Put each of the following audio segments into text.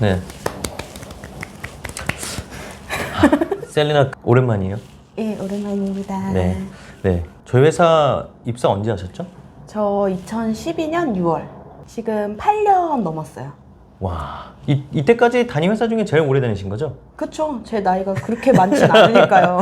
네. 아, 셀리나 오랜만이에요. 예, 오랜만입니다. 네. 네. 저희 회사 입사 언제 하셨죠? 저 2012년 6월. 지금 8년 넘었어요. 와. 이, 이때까지 다닌 회사 중에 제일 오래 다니신 거죠? 그쵸? 제 나이가 그렇게 많진 않으니까요.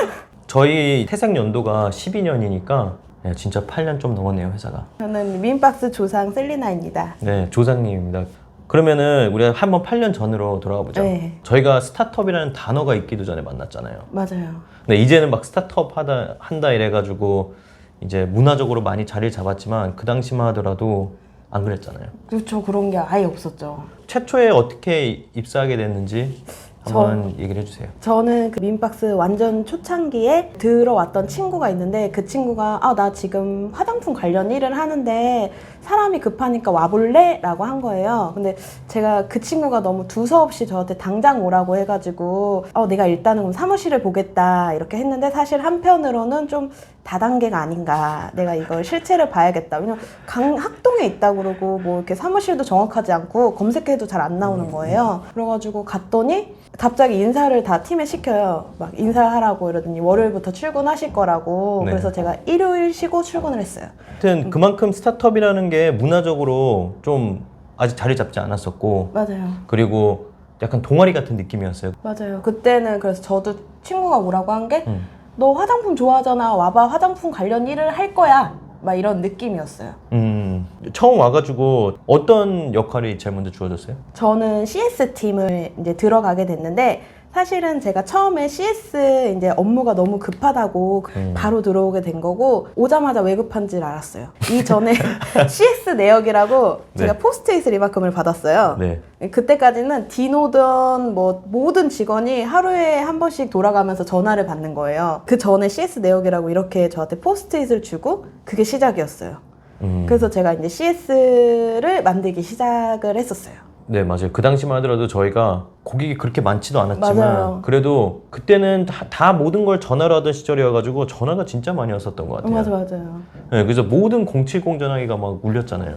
저희 태생 연도가 12년이니까 네, 진짜 8년 좀 넘었네요, 회사가. 저는 민박스 조상 셀리나입니다. 네, 조상님입니다. 그러면은 우리가 한번 8년 전으로 돌아가 보죠. 네. 저희가 스타트업이라는 단어가 있기도 전에 만났잖아요. 맞아요. 근데 이제는 막 스타트업 하다 한다 이래가지고 이제 문화적으로 많이 자리를 잡았지만 그 당시만 하더라도 안 그랬잖아요. 그렇죠. 그런 게 아예 없었죠. 최초에 어떻게 입사하게 됐는지 한번 얘기를 해주세요. 저는 그 민박스 완전 초창기에 들어왔던 친구가 있는데 그 친구가 아 나 지금 화장품 관련 일을 하는데 사람이 급하니까 와볼래? 라고 한 거예요. 근데 제가 그 친구가 너무 두서없이 저한테 당장 오라고 해가지고 어 내가 일단은 그럼 사무실을 보겠다 이렇게 했는데 사실 한편으로는 좀 다단계가 아닌가 내가 이걸 실체를 봐야겠다 왜냐면 강 학동에 있다 그러고 뭐 이렇게 사무실도 정확하지 않고 검색해도 잘 안 나오는 거예요 그래가지고 갔더니 갑자기 인사를 다 팀에 시켜요 막 인사하라고 이러더니 월요일부터 출근하실 거라고 네. 그래서 제가 일요일 쉬고 출근을 했어요 하여튼 그만큼 스타트업이라는 게 문화적으로 좀 아직 자리 잡지 않았었고 맞아요. 그리고 약간 동아리 같은 느낌이었어요. 맞아요. 그때는 그래서 저도 친구가 오라고 한게너 음. 화장품 좋아하잖아. 와봐. 화장품 관련 일을 할 거야. 막 이런 느낌이었어요. 음, 처음 와가지고 어떤 역할이 제일 먼저 주어졌어요? 저는 CS 팀을 이제 들어가게 됐는데 사실은 제가 처음에 CS 이제 업무가 너무 급하다고 음. 바로 들어오게 된 거고 오자마자 왜 급한 줄 알았어요. 이 전에 CS 내역이라고 제가 네. 포스트잇을 이만큼을 받았어요. 네. 그때까지는 디노든 뭐 모든 직원이 하루에 한 번씩 돌아가면서 전화를 받는 거예요. 그 전에 CS 내역이라고 이렇게 저한테 포스트잇을 주고 그게 시작이었어요. 음. 그래서 제가 이제 CS를 만들기 시작을 했었어요. 네, 맞아요. 그 당시만 하더라도 저희가 고객이 그렇게 많지도 않았지만 맞아요. 그래도 그때는 다, 다 모든 걸 전화로 하던 시절이어가지고 전화가 진짜 많이 왔었던 것 같아요. 맞아 맞아요. 네, 그래서 모든 070 전화기가 막 울렸잖아요.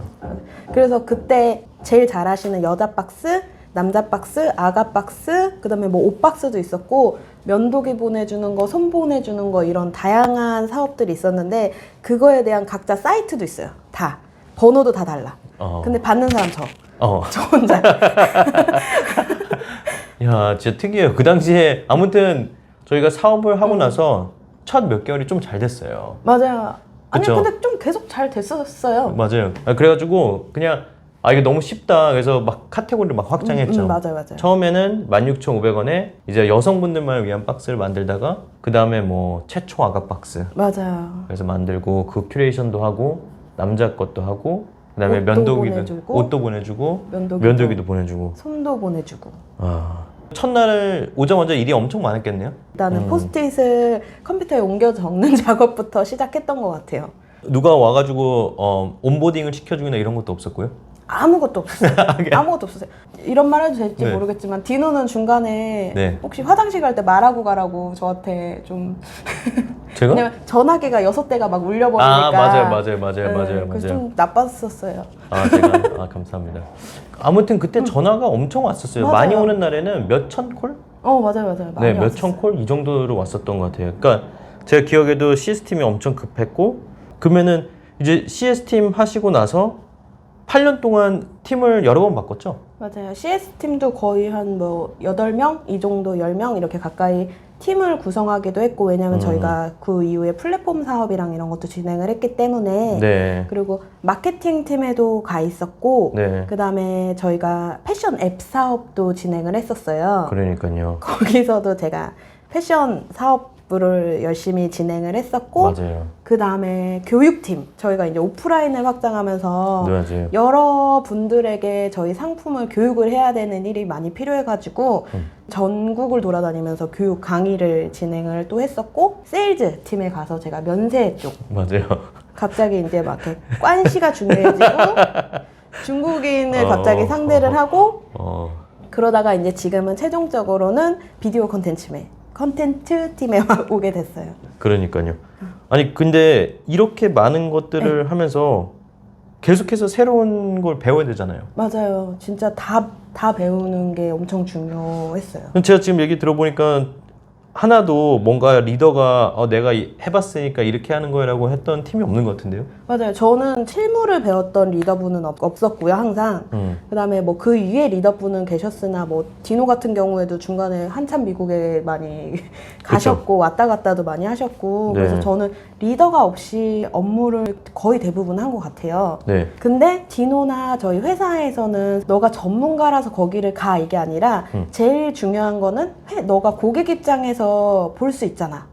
그래서 그때 제일 잘하시는 여자 박스, 남자 박스, 아가 박스, 그다음에 뭐 옷 박스도 있었고 면도기 보내주는 거, 손 보내주는 거 이런 다양한 사업들이 있었는데 그거에 대한 각자 사이트도 있어요. 다 번호도 다 달라. 어. 근데 받는 사람 저, 어. 저 혼자. 야, 진짜 특이해요. 그 당시에 아무튼 저희가 사업을 음. 하고 나서 첫 몇 개월이 좀 잘 됐어요. 맞아요. 아니 그쵸? 근데 좀 계속 잘 됐었어요. 맞아요. 아, 그래가지고 그냥 아 이게 너무 쉽다. 그래서 막 카테고리를 막 확장했죠. 음, 맞아요, 맞아요. 처음에는 16,500원에 이제 여성분들만 위한 박스를 만들다가 그 다음에 뭐 최초 아가 박스 맞아요. 그래서 만들고 그 큐레이션도 하고 남자 것도 하고 그다음에 옷도 면도기도 보내주고, 옷도 보내주고 면도기도, 면도기도 보내주고 손도 보내주고. 아 첫날 오자마자 일이 엄청 많았겠네요. 일단은 음. 포스트잇을 컴퓨터에 옮겨 적는 작업부터 시작했던 것 같아요. 누가 와가지고 어, 온보딩을 시켜주거나 이런 것도 없었고요. 아무것도 없었어요. 아무것도 없었어요. 이런 말 해도 될지 네. 모르겠지만 디노는 중간에 네. 혹시 화장실 갈 때 말하고 가라고 저한테 좀 제가? 왜냐면 전화기가 여섯 대가 막 울려버리니까 아 맞아요 맞아요 맞아요 네, 맞아요 그래서 맞아요. 좀 나빴었어요. 아 제가 아 감사합니다. 아무튼 그때 전화가 엄청 왔었어요. 음. 맞아요. 많이 오는 날에는 몇 천 콜? 어 맞아요 맞아요. 많이 네, 몇천 콜이 정도로 왔었던 것 같아요. 그러니까 제가 기억에도 CS 팀이 엄청 급했고 그러면은 이제 CS 팀 하시고 나서 8년 동안 팀을 여러 번 바꿨죠. 맞아요. CS 팀도 거의 한뭐 여덟 명이 정도 열명 이렇게 가까이 팀을 구성하기도 했고 왜냐면 음. 저희가 그 이후에 플랫폼 사업이랑 이런 것도 진행을 했기 때문에 네, 그리고 마케팅 팀에도 가 있었고 네, 그 다음에 저희가 패션 앱 사업도 진행을 했었어요. 그러니까요. 거기서도 제가 패션 사업 부를 열심히 진행을 했었고, 맞아요, 그 다음에 교육팀. 저희가 이제 오프라인을 확장하면서 네, 맞아요. 여러 분들에게 저희 상품을 교육을 해야 되는 일이 많이 필요해가지고, 음. 전국을 돌아다니면서 교육 강의를 진행을 또 했었고, 세일즈 팀에 가서 제가 면세 쪽. 맞아요. 갑자기 이제 막 이렇게 관시가 중요해지고, 중국인을 어, 갑자기 상대를 어. 하고, 어, 그러다가 이제 지금은 최종적으로는 비디오 컨텐츠에 컨텐츠 팀에 오게 됐어요. 그러니까요. 아니 근데 이렇게 많은 네. 것들을 하면서 계속해서 새로운 걸 배워야 되잖아요. 맞아요. 진짜 다, 다 배우는 게 엄청 중요했어요. 제가 지금 얘기 들어보니까 하나도 뭔가 리더가 어, 내가 이- 해봤으니까 이렇게 하는 거라고 했던 팀이 없는 것 같은데요. 맞아요. 저는 실무를 배웠던 리더분은 없- 없었고요, 항상. 음. 그다음에 뭐 그 위에 리더분은 계셨으나 뭐 디노 같은 경우에도 중간에 한참 미국에 많이 가셨고 왔다 갔다도 많이 하셨고 네. 그래서 저는 리더가 없이 업무를 거의 대부분 한 것 같아요. 네. 근데 디노나 저희 회사에서는 너가 전문가라서 거기를 가 이게 아니라 음. 제일 중요한 거는 회- 너가 고객 입장에서 볼 수 있잖아.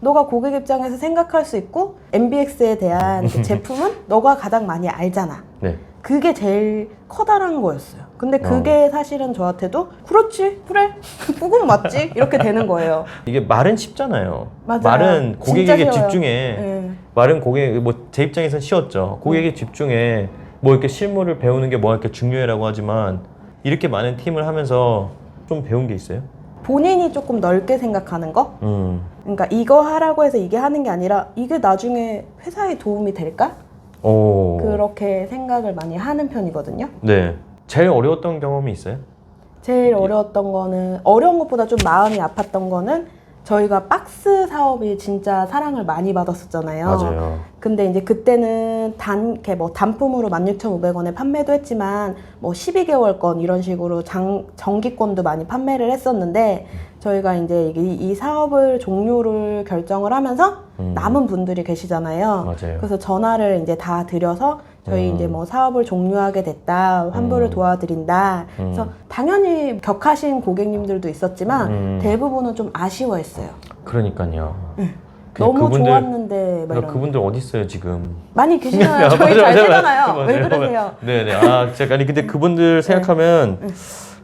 음. 너가 고객 입장에서 생각할 수 있고 MBX에 대한 그 제품은 너가 가장 많이 알잖아. 네. 그게 제일 커다란 거였어요. 근데 어. 그게 사실은 저한테도 그렇지, 그래, 그건 맞지 이렇게 되는 거예요. 이게 말은 쉽잖아요. 맞아요. 말은 고객에게 쉬워요. 집중해. 네. 말은 고객 뭐 제 입장에선 쉬웠죠. 고객에 집중해. 뭐 이렇게 실무를 배우는 게 뭐가 이렇게 중요해라고 하지만 이렇게 많은 팀을 하면서 좀 배운 게 있어요. 본인이 조금 넓게 생각하는 거. 음. 그러니까 이거 하라고 해서 이게 하는 게 아니라 이게 나중에 회사에 도움이 될까? 오. 그렇게 생각을 많이 하는 편이거든요. 네. 제일 어려웠던 경험이 있어요? 제일 어려웠던 거는 어려운 것보다 좀 마음이 아팠던 거는 저희가 박스 사업이 진짜 사랑을 많이 받았었잖아요. 맞아요. 근데 이제 그때는 단, 이렇게 뭐 단품으로 16,500원에 판매도 했지만 뭐 12개월권 이런 식으로 장, 정기권도 많이 판매를 했었는데 저희가 이제 이, 이 사업을 종료를 결정을 하면서 음. 남은 분들이 계시잖아요. 맞아요. 그래서 전화를 이제 다 드려서 저희 음. 이제 뭐 사업을 종료하게 됐다, 환불을 음. 도와드린다. 그래서 음. 당연히 격하신 고객님들도 있었지만 음. 대부분은 좀 아쉬워했어요. 그러니까요. 그냥 너무 그분들- 좋았는데 막 그러니까. 그분들 어디 있어요 지금? 많이 계시나요? 맞아요, 저희 잘 맞아요, 되잖아요. 왜 맞아요. 그러세요? 네네. 아, 제가 아니 근데 그분들 생각하면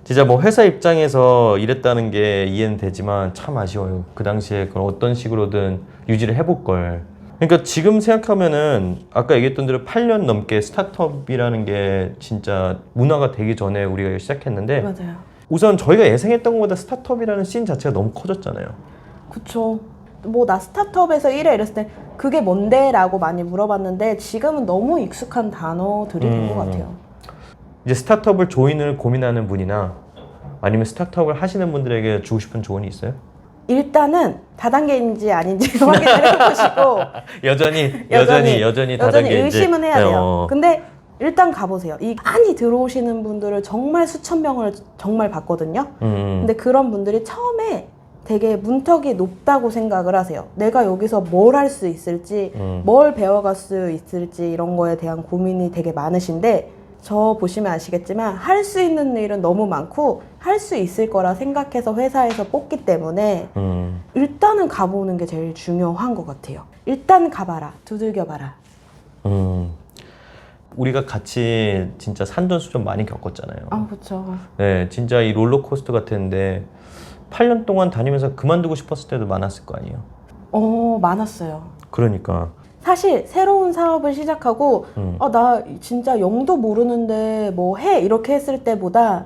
진짜 뭐 회사 입장에서 이랬다는 게 이해는 되지만 참 아쉬워요. 그 당시에 그걸 어떤 식으로든 유지를 해볼 걸. 그러니까 지금 생각하면은 아까 얘기했던 대로 8년 넘게 스타트업이라는 게 진짜 문화가 되기 전에 우리가 시작했는데 맞아요. 우선 저희가 예상했던 것보다 스타트업이라는 씬 자체가 너무 커졌잖아요. 그쵸. 뭐 나 스타트업에서 일해 이랬을 때 그게 뭔데? 라고 많이 물어봤는데 지금은 너무 익숙한 단어들이 된 것 음. 같아요. 이제 스타트업을 조인을 고민하는 분이나 아니면 스타트업을 하시는 분들에게 주고 싶은 조언이 있어요? 일단은 다단계인지 아닌지 확인을 해보시고 여전히 여전히 여전히 다른 게 의심은 해야 돼요. 어, 근데 일단 가보세요. 이 많이 들어오시는 분들을 정말 수천 명을 정말 봤거든요. 음, 근데 그런 분들이 처음에 되게 문턱이 높다고 생각을 하세요. 내가 여기서 뭘 할 수 있을지, 음. 뭘 배워갈 수 있을지 이런 거에 대한 고민이 되게 많으신데 저 보시면 아시겠지만 할 수 있는 일은 너무 많고 할 수 있을 거라 생각해서 회사에서 뽑기 때문에 음, 일단은 가보는 게 제일 중요한 것 같아요. 일단 가봐라, 두들겨봐라. 음. 우리가 같이 진짜 산전수전 많이 겪었잖아요. 아, 그렇죠. 네, 진짜 이 롤러코스터 같았는데 8년 동안 다니면서 그만두고 싶었을 때도 많았을 거 아니에요. 어, 많았어요. 그러니까 사실 새로운 사업을 시작하고 음. 어, 나 진짜 영도 모르는데 뭐 해 이렇게 했을 때보다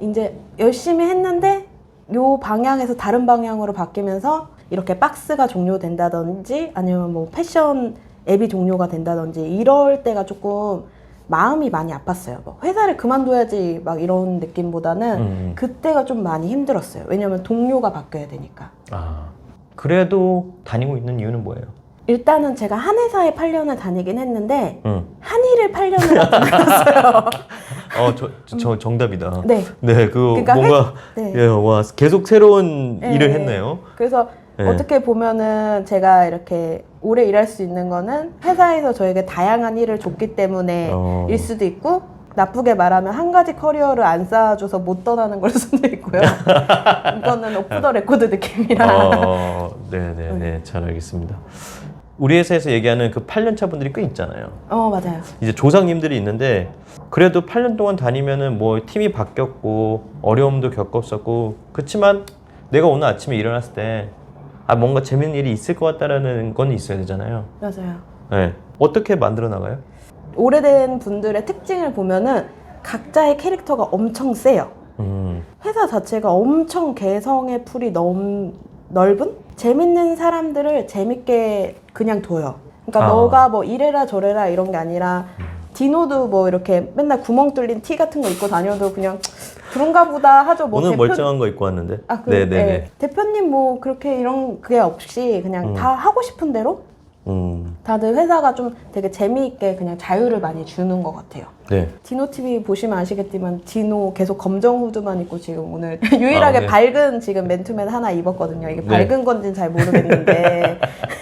이제 열심히 했는데 요 방향에서 다른 방향으로 바뀌면서 이렇게 박스가 종료된다든지 아니면 뭐 패션 앱이 종료가 된다든지 이럴 때가 조금 마음이 많이 아팠어요. 뭐 회사를 그만둬야지 막 이런 느낌보다는 음. 그때가 좀 많이 힘들었어요. 왜냐면 동료가 바뀌어야 되니까. 아 그래도 다니고 있는 이유는 뭐예요? 일단은 제가 한 회사에 8년을 다니긴 했는데 음. 한일을 8년을 다녔어요. 어, 저, 저, 저 정답이다. 네. 네, 그 그러니까 뭔가 네. 예, 와 계속 새로운 네. 일을 했네요. 그래서 네. 어떻게 보면은 제가 이렇게 오래 일할 수 있는 거는 회사에서 저에게 다양한 일을 줬기 때문에 어. 일 수도 있고 나쁘게 말하면 한 가지 커리어를 안 쌓아줘서 못 떠나는 걸 수도 있고요. 이거는 오프 더 레코드 느낌이라. 어, 네, 네, 네, 잘 알겠습니다. 우리 회사에서 얘기하는 그 8년차 분들이 꽤 있잖아요. 어 맞아요. 이제 조상님들이 있는데 그래도 8년 동안 다니면은 뭐 팀이 바뀌었고 어려움도 겪었었고 그렇지만 내가 오늘 아침에 일어났을 때 아 뭔가 재밌는 일이 있을 것 같다라는 건 있어야 되잖아요. 맞아요. 네. 어떻게 만들어 나가요? 오래된 분들의 특징을 보면은 각자의 캐릭터가 엄청 세요. 음, 회사 자체가 엄청 개성의 풀이 넘, 넓은 재밌는 사람들을 재밌게 그냥 둬요. 그러니까 아. 너가 뭐 이래라 저래라 이런 게 아니라 디노도 뭐 이렇게 맨날 구멍 뚫린 티 같은 거 입고 다녀도 그냥 그런가 보다 하죠. 뭐 오늘 대표- 멀쩡한 거 입고 왔는데. 아, 그, 네네네. 네. 대표님 뭐 그렇게 이런 게 없이 그냥 음. 다 하고 싶은 대로 음, 다들 회사가 좀 되게 재미있게 그냥 자유를 많이 주는 것 같아요. 네. 디노 TV 보시면 아시겠지만 디노 계속 검정 후드만 입고 지금 오늘 유일하게 아, 네. 밝은 지금 맨투맨 하나 입었거든요. 이게 네. 밝은 건지는 잘 모르겠는데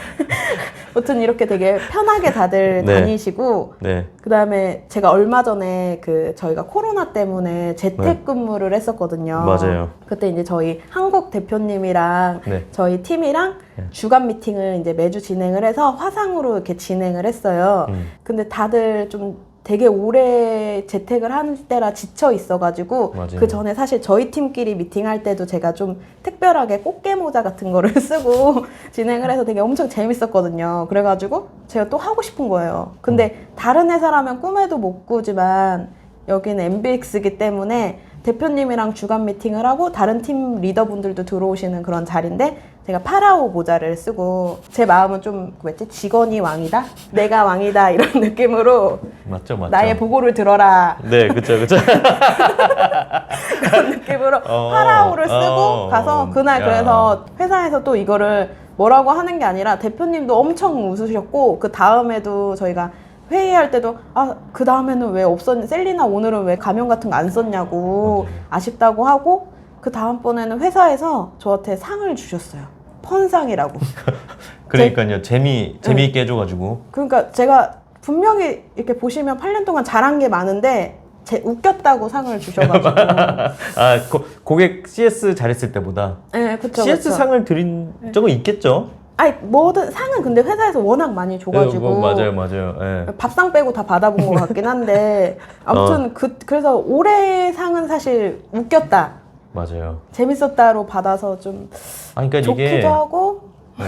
아무튼 이렇게 되게 편하게 다들 네. 다니시고 네. 그다음에 제가 얼마 전에 그 저희가 코로나 때문에 재택근무를 했었거든요. 네. 맞아요. 그때 이제 저희 한국 대표님이랑 네. 저희 팀이랑 네. 주간 미팅을 이제 매주 진행을 해서 화상으로 이렇게 진행을 했어요. 음. 근데 다들 좀 되게 오래 재택을 할 때라 지쳐 있어가지고 맞아요. 그 전에 사실 저희 팀끼리 미팅할 때도 제가 좀 특별하게 꽃게 모자 같은 거를 쓰고 진행을 해서 되게 엄청 재밌었거든요. 그래가지고 제가 또 하고 싶은 거예요. 근데 다른 회사라면 꿈에도 못 꾸지만 여기는 MBX이기 때문에 대표님이랑 주간 미팅을 하고 다른 팀 리더분들도 들어오시는 그런 자리인데 제가 파라오 모자를 쓰고 제 마음은 좀 뭐였지 직원이 왕이다 내가 왕이다 이런 느낌으로 맞죠, 맞죠. 나의 보고를 들어라 네, 그쵸, 그쵸. 그런 느낌으로 어, 파라오를 쓰고 어, 가서 그날 야. 그래서 회사에서 또 이거를 뭐라고 하는 게 아니라 대표님도 엄청 웃으셨고 그 다음에도 저희가 회의할 때도 아 그 다음에는 왜 없었냐 셀리나 오늘은 왜 가면 같은 거 안 썼냐고 맞아요. 아쉽다고 하고 그 다음번에는 회사에서 저한테 상을 주셨어요 펀상이라고 그러니까요. 재미, 재미있게 해줘가지고. 그러니까 제가 분명히 이렇게 보시면 8년 동안 잘한 게 많은데 제 웃겼다고 상을 주셔가지고 아, 고, 고객 CS 잘했을 때보다 네, 그쵸, CS. 상을 드린 적은 있겠죠? 아니 뭐든 상은 근데 회사에서 워낙 많이 줘가지고 네, 뭐, 맞아요, 맞아요. 예. 밥상 빼고 다 받아본 것 같긴 한데 어. 아무튼 그 그래서 올해 상은 사실 웃겼다 맞아요. 재밌었다로 받아서 좀 아, 그러니까 좋기도 이게. 하고 네.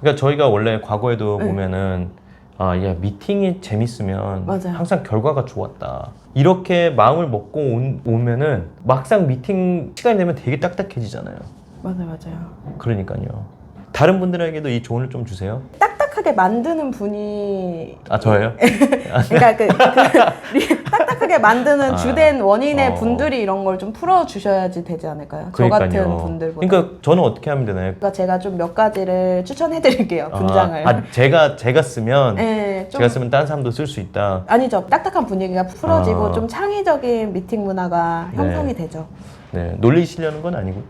그러니까 저희가 원래 과거에도 네. 보면은 아, 야 미팅이 재밌으면 맞아요. 항상 결과가 좋았다. 이렇게 마음을 먹고 온, 오면은 막상 미팅 시간이 되면 되게 딱딱해지잖아요. 맞아요 맞아요 그러니까요. 다른 분들에게도 이 조언을 좀 주세요. 딱 딱하게 만드는 분이 아 저예요? 그러니까 그, 그 리- 딱딱하게 만드는 아. 주된 원인의 어. 분들이 이런 걸 좀 풀어 주셔야지 되지 않을까요? 저 같은 그러니까요. 분들보다. 그러니까 저는 어떻게 하면 되나요? 그러니까 제가 좀 몇 가지를 추천해 드릴게요. 분장을. 아, 아, 제가 제가 쓰면 네, 좀 제가 쓰면 다른 사람도 쓸 수 있다. 아니죠. 딱딱한 분위기가 풀어지고 아. 좀 창의적인 미팅 문화가 네. 형성이 되죠. 네, 놀리시려는 건 아니고.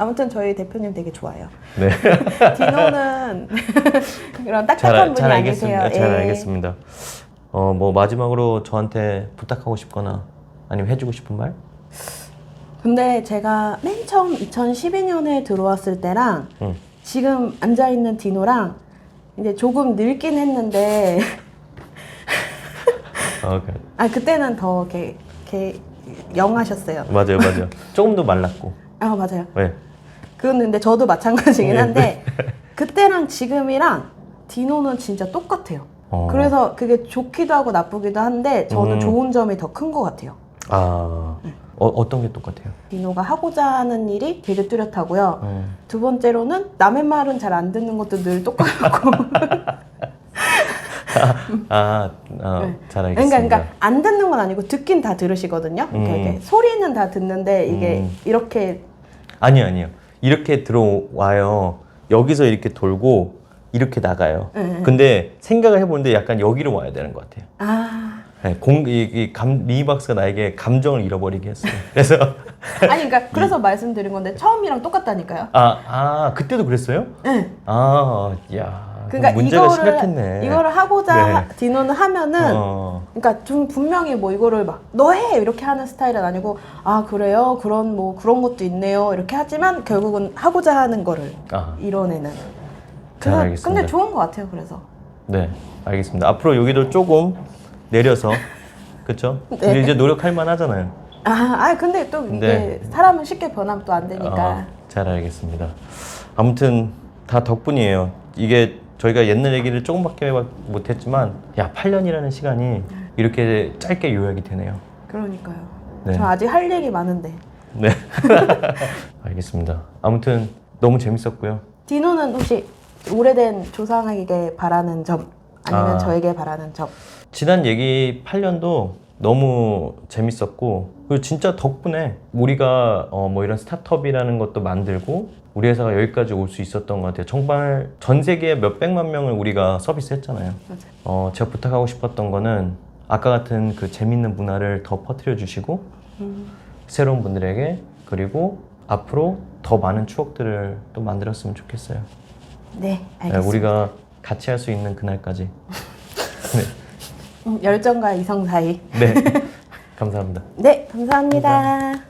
아무튼 저희 대표님 되게 좋아요. 네. 디노는 그런 딱딱한 잘, 분이 잘 아니세요. 알겠습니다. 잘 예. 알겠습니다. 어, 뭐 마지막으로 저한테 부탁하고 싶거나 아니면 해주고 싶은 말? 근데 제가 맨 처음 2012년에 들어왔을 때랑 응. 지금 앉아 있는 디노랑 이제 조금 늙긴 했는데 어, 그, 아 그때는 더 이렇게 이렇게 영하셨어요. 맞아요, 맞아요. 조금 더 말랐고. 아 맞아요. 네. 그건 근데 저도 마찬가지긴 네. 한데 그때랑 지금이랑 디노는 진짜 똑같아요. 어. 그래서 그게 좋기도 하고 나쁘기도 한데 저는 음. 좋은 점이 더 큰 것 같아요. 아, 어, 어떤 게 똑같아요? 디노가 하고자 하는 일이 되게 뚜렷하고요. 어. 두 번째로는 남의 말은 잘 안 듣는 것도 늘 똑같고. 아, 아, 네. 잘 알겠습니다. 그러니까, 그러니까 안 듣는 건 아니고 듣긴 다 들으시거든요. 그러니까 음. 소리는 다 듣는데 이게 음. 이렇게 아니요, 아니요. 이렇게 들어와요. 여기서 이렇게 돌고 이렇게 나가요. 네. 근데 생각을 해보는데 약간 여기로 와야 되는 것 같아요. 아 네, 공, 이, 이 감, 리박스가 나에게 감정을 잃어버리게 했어요. 그래서 아니 그러니까 그래서 말씀드린 건데 처음이랑 똑같다니까요. 아, 아, 그때도 그랬어요? 네. 아, 야. 그러니까 문제가 이거를 심각했네. 이거를 하고자 네. 하- 디노는 하면은 어, 그러니까 좀 분명히 뭐 이거를 막 너 해 이렇게 하는 스타일은 아니고 아 그래요 그런 뭐 그런 것도 있네요 이렇게 하지만 결국은 하고자 하는 거를 아, 이뤄내는. 잘 그래서 알겠습니다. 근데 좋은 것 같아요. 그래서 네, 알겠습니다. 앞으로 여기도 조금 내려서, 그쵸? 네. 근데 이제 노력할 만 하잖아요. 아, 아 근데 또 이게 네. 사람은 쉽게 변하면 또 안 되니까. 아, 잘 알겠습니다. 아무튼 다 덕분이에요. 이게 저희가 옛날 얘기를 조금밖에 못했지만, 야, 8년이라는 시간이 이렇게 짧게 요약이 되네요. 그러니까요. 네. 저 아직 할 얘기 많은데. 네. 알겠습니다. 아무튼 너무 재밌었고요. 디노는 혹시 오래된 조상에게 바라는 점 아니면 아. 저에게 바라는 점. 지난 얘기 8년도 너무 재밌었고 그리고 진짜 덕분에 우리가 어, 뭐 이런 스타트업이라는 것도 만들고 우리 회사가 여기까지 올 수 있었던 것 같아요. 정말 전 세계 몇 백만 명을 우리가 서비스했잖아요. 어, 제가 부탁하고 싶었던 거는 아까 같은 그 재밌는 문화를 더 퍼뜨려 주시고 음. 새로운 분들에게 그리고 앞으로 더 많은 추억들을 또 만들었으면 좋겠어요. 네, 네, 알겠습니다. 우리가 같이 할 수 있는 그날까지. 음, 열정과 이성 사이. 네. 감사합니다. 네, 감사합니다.